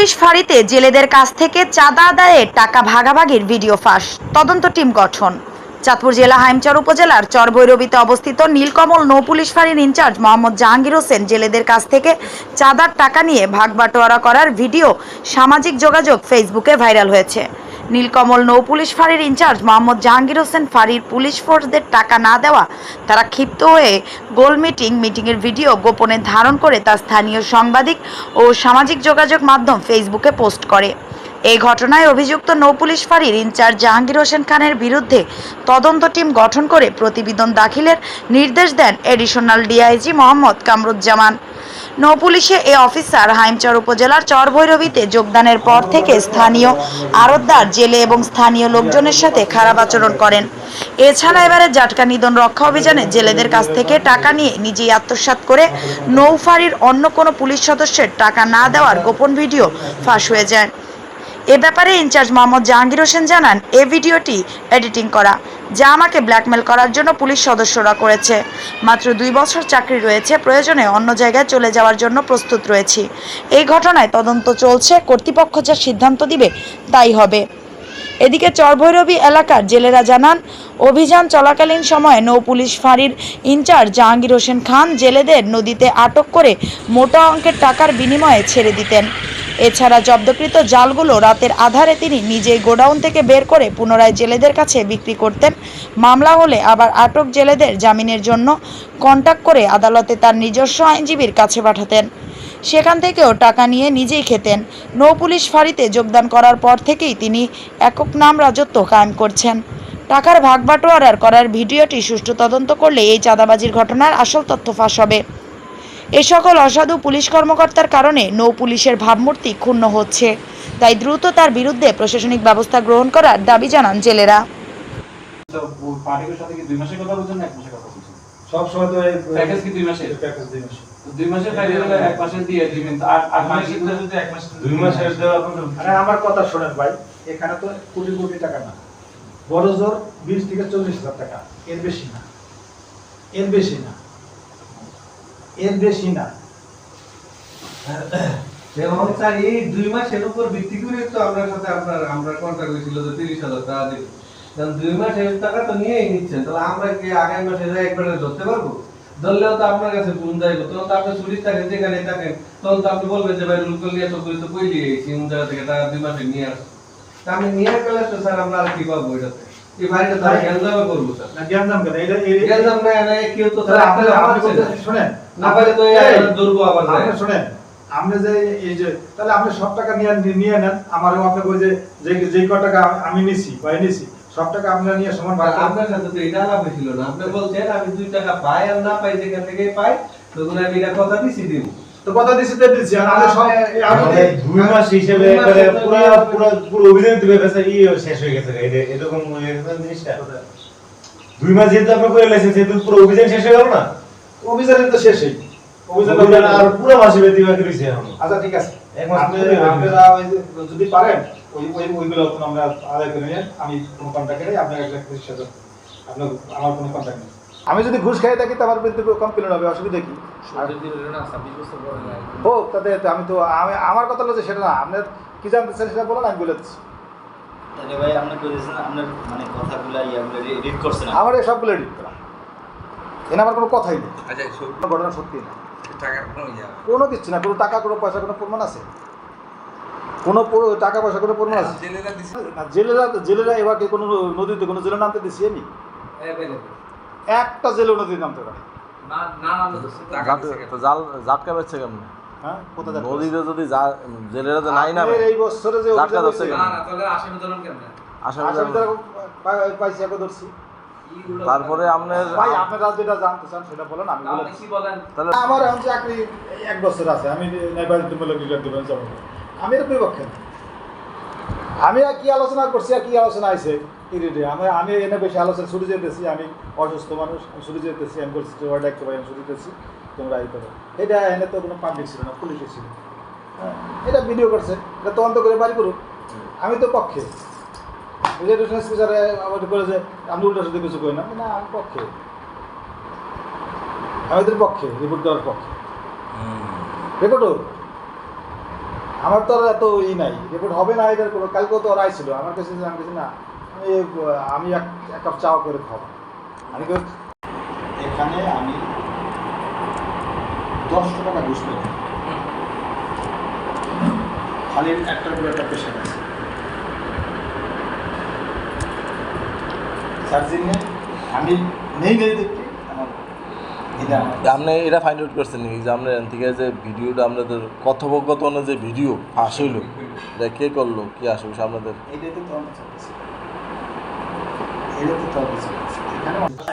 Police ফাঁড়িতে জেলেদের কাছ থেকে চাঁদা আদায়ের টাকা ভাগাভাগির ভিডিও ফাঁস। তদন্ত টিম গঠন। চাঁদপুর জেলা হাইমচর উপজেলার চরভৈরবীতে অবস্থিত নীলকমল নৌ পুলিশ ফাঁড়ির ইনচার্জ মোহাম্মদ জাহাঙ্গীর হোসেন জেলেদের কাছ থেকে চাঁদার টাকা নিয়ে ভাগ বাটোয়ারা করার ভিডিও সামাজিক যোগাযোগ ফেসবুকে ভাইরাল হয়েছে। নীলকমল নৌ পুলিশ ফাঁড়ির ইনচার্জ মোহাম্মদ জাহাঙ্গীর হোসেন ফাঁড়ির পুলিশ ফোর্সদের টাকা না দেওয়া, তারা ক্ষিপ্ত হয়ে গোল মিটিং, মিটিংয়ের ভিডিও গোপনে ধারণ করে তা স্থানীয় সাংবাদিক ও সামাজিক যোগাযোগ মাধ্যম ফেসবুকে পোস্ট করে। এই ঘটনায় অভিযুক্ত নৌপুলিশ ফাঁড়ির ইনচার্জ জাহাঙ্গীর হোসেন খানের বিরুদ্ধে তদন্ত টিম গঠন করে প্রতিবেদন দাখিলের নির্দেশ দেন এডিশনাল ডিআইজি মোহাম্মদ কামরুজ্জামান। নৌপুলিশে এ অফিসার হাইমচর উপজেলার চরভৈরবীতে যোগদানের পর থেকে স্থানীয় আরতদার, জেলে এবং স্থানীয় লোকজনের সাথে খারাপ আচরণ করেন। এছাড়া এবারে জাটকা নিধন রক্ষা অভিযানে জেলেদের কাছ থেকে টাকা নিয়ে নিজেই আত্মসাত করে নৌফারির অন্য কোনো পুলিশ সদস্যের টাকা না দেওয়ার গোপন ভিডিও ফাঁস হয়ে যায়। এ ব্যাপারে ইনচার্জ মোহাম্মদ জাহাঙ্গীর হোসেন জানান, এ ভিডিওটি এডিটিং করা, যা আমাকে ব্ল্যাকমেল করার জন্য পুলিশ সদস্যরা করেছে। মাত্র দুই বছর চাকরি রয়েছে, প্রয়োজনে অন্য জায়গায় চলে যাওয়ার জন্য প্রস্তুত রয়েছি। এই ঘটনায় তদন্ত চলছে, কর্তৃপক্ষ যা সিদ্ধান্ত দিবে তাই হবে। এদিকে চরভৈরবী এলাকার জেলেরা জানান, অভিযান চলাকালীন সময়ে নৌ পুলিশ ফাঁড়ির ইনচার্জ জাহাঙ্গীর হোসেন খান জেলেদের নদীতে আটক করে মোটা অঙ্কের টাকার বিনিময়ে ছেড়ে দিতেন। এছাড়া জব্দকৃত জালগুলো রাতের আধারে তিনি নিজেই গোডাউন থেকে বের করে পুনরায় জেলেদের কাছে বিক্রি করতেন। মামলা হলে আবার আটক জেলেদের জামিনের জন্য কন্টাক্ট করে আদালতে তার নিজস্ব আইনজীবীর কাছে পাঠাতেন। সেখান থেকেও টাকা নিয়ে নিজেই খেতেন। নৌপুলিশ ফাঁড়িতে যোগদান করার পর থেকেই তিনি একক নাম রাজত্ব কায়েম করছেন। টাকার ভাগ বাটোয়ারার করার ভিডিওটি সুষ্ঠু তদন্ত করলে এই চাঁদাবাজির ঘটনার আসল তথ্য ফাঁস হবে। এ সকল অসাধু পুলিশ কর্মকর্তার কারণে নৌ পুলিশের ভাবমূর্তি ক্ষুণ্ণ হচ্ছে। তাই দ্রুত তার বিরুদ্ধে প্রশাসনিক ব্যবস্থা গ্রহণ করার দাবি জানান জেলেরা। তো ওই পার্টির সাথে কি দুই মাসের কথা বলছেন না এক মাসের কথা বলছেন সব সময় তো প্যাকেজ কি দুই মাসের? প্যাকেজ দুই মাসের। দুই মাসের প্যাকেজ হলে এক মাসের দিয়ে দিবেন। তো আর মাসের যদি এক মাস দুই মাসের দেওয়া আরে আমার কথা শোনেন ভাই এখানে তো কোটি কোটি টাকা না। বড় জোর বিশ থেকে চল্লিশ হাজার টাকা এর বেশি না। এর বেশি না। এর বেশি না। এবং স্যার এই দুই মাসের উপর ভিত্তি করে তো আপনার সাথে আপনার আমরা কন্ট্যাক্ট হয়েছিল যে তিরিশ হাজার টাকা দেব। কারণ দুই মাসের টাকা তো নিয়েই নিচ্ছেন তাহলে আমরা কি আগামী মাসে যাই একবারে ধরতে পারব? ধরলেও তো আপনার কাছে ফোন যাইবো। তখন তো আপনি ছুটির থাকেন যেখানে থাকেন তখন তো আপনি বলবেন যে ভাই রুলকল নিয়ে তো কই তো কই দিয়ে গেছি এমন জায়গা থেকে টাকা দুই মাসে নিয়ে আসো। তা আমি নিয়ে গেলে তো স্যার আমরা আর কি পাবো এটাতে? এই বাড়িটা তো গ্যাঞ্জামে করব স্যার। না কেন? এটা গ্যাঞ্জাম না কেউ তো স্যার আপনার শোনেন না পারে তো দুর্গ আবার যায়। আপনি শোনেন আপনি যে এই যে তাহলে আপনি সব টাকা নিয়ে নিয়ে নেন আমারও আপনি ওই যে যে ক টাকা আমি- নিছি বা নিছি সব টাকা আপনারা নিয়ে সমান ভাগ আপনার সাথে তো এটা আলাপ ছিল না। আপনি বলছেন আমি দুই টাকা পাই আর না পাই যেখান থেকে পাই তখন আমি এটা কথা দিছি দিব তো কথা দিছি তো দিছি আর আমি সব আমাদের দুই মাস হিসেবে তো পুরো পুরো পুরো অভিযান দিবে বেচার ই শেষ হয়ে গেছে এটা এরকম জিনিসটা। দুই মাস যেহেতু আপনি করে লাইছেন সেহেতু পুরো অভিযান শেষ হয়ে গেল না? অভিযানের তো শেষই। অভিযান অভিযান আর পুরো মাসে বাকি রয়েছে আচ্ছা ঠিক আছে। এক মাস আপনারা যদি পারেন ওই ওই ওইগুলো তো আমরা আদায় করে নিয়ে আমি কোনো কন্ট্যাক্ট নেই আপনার একটা কিছুর সাথে আপনার আমার কোনো কন্ট্যাক্ট নেই। আমি যদি ঘুষ খাই থাকি তো আমার বিরুদ্ধে কমপ্লেন হবে অসুবিধা কি? হোক তাতে তো আমি তো আমি আমার কথা যে সেটা না আপনার কি জানতে চান সেটা বলেন আমি বলে দিচ্ছি। ভাই আপনি বলেছেন আপনার মানে কথাগুলো ইয়াগুলো এডিট করছেন। আমার সবগুলো এডিট করা। এখানে আমার কোনো কথাই নেই। ঘটনা সত্যি না। কোনো কিছু না কোনো টাকা কোনো পয়সা কোনো প্রমাণ আছে? কোনো টাকা পয়সা কোনো প্রমাণ আছে? জেলেরা জেলেরা এবারকে কোনো নদীতে কোনো জেলে নামতে দিছি আমি একটা জেলে নদীতে নামতে পারে। তো জাল জাটকা বেচছে কেমন? হ্যাঁ কোথায় নদীতে যদি জেলেরা যে নাই আপনার এই বছরে যে ধরছে কেন? আসামি ধরছি। তারপরে আপনার ভাই আপনারা যেটা জানতে চান সেটা বলেন আমি বলে তাহলে আমার এখন চাকরি এক বছর আছে আমি নির্বাচিতমূলক রিটায়ার দেবেন যাব। আমি এর বিপক্ষে। আমি আর কি আলোচনা করছি আর কি আলোচনা আছে ইরিটে আমি আমি এনে বেশি আলোচনা ছুটি যেতেছি আমি অসুস্থ মানুষ আমি ছুটি যেতেছি আমি বলছি ওয়ার্ড দেখতে পাই আমি ছুটি যেতেছি তোমরা এই করো। এটা এনে তো কোনো পাবলিক ছিল না পুলিশে ছিল। হ্যাঁ, এটা ভিডিও করছে এটা তদন্ত করে বাড়ি করুক। আমি তো পক্ষে। রিলেটেশন স্পিচারে আমার করে যে আমি উল্টা সাথে কিছু করি না। না আমি পক্ষে। পক্ষে রিপোর্ট পক্ষে। রেকর্ড আমার তো আর এত ই নাই। রিপোর্ট হবে না এটার কোনো। কালকেও তো ওরা আইছিল আমার কাছে আমি কিছু না আমি আমি এক এক কাপ চা করে খাব। আমি এখানে আমি দশশো টাকা ঘুষ পেলাম। খালি একটার করে একটা পেশেন্ট আছে। আমি নেই নেই দেখতে। আপনি এটা ফাইন্ড আউট করছেন যে আপনার এখান থেকে যে ভিডিওটা আপনাদের কথোপকথনের যে ভিডিও ফাঁস হইল এটা কে করল? কি আসবে আপনাদের তো এখানে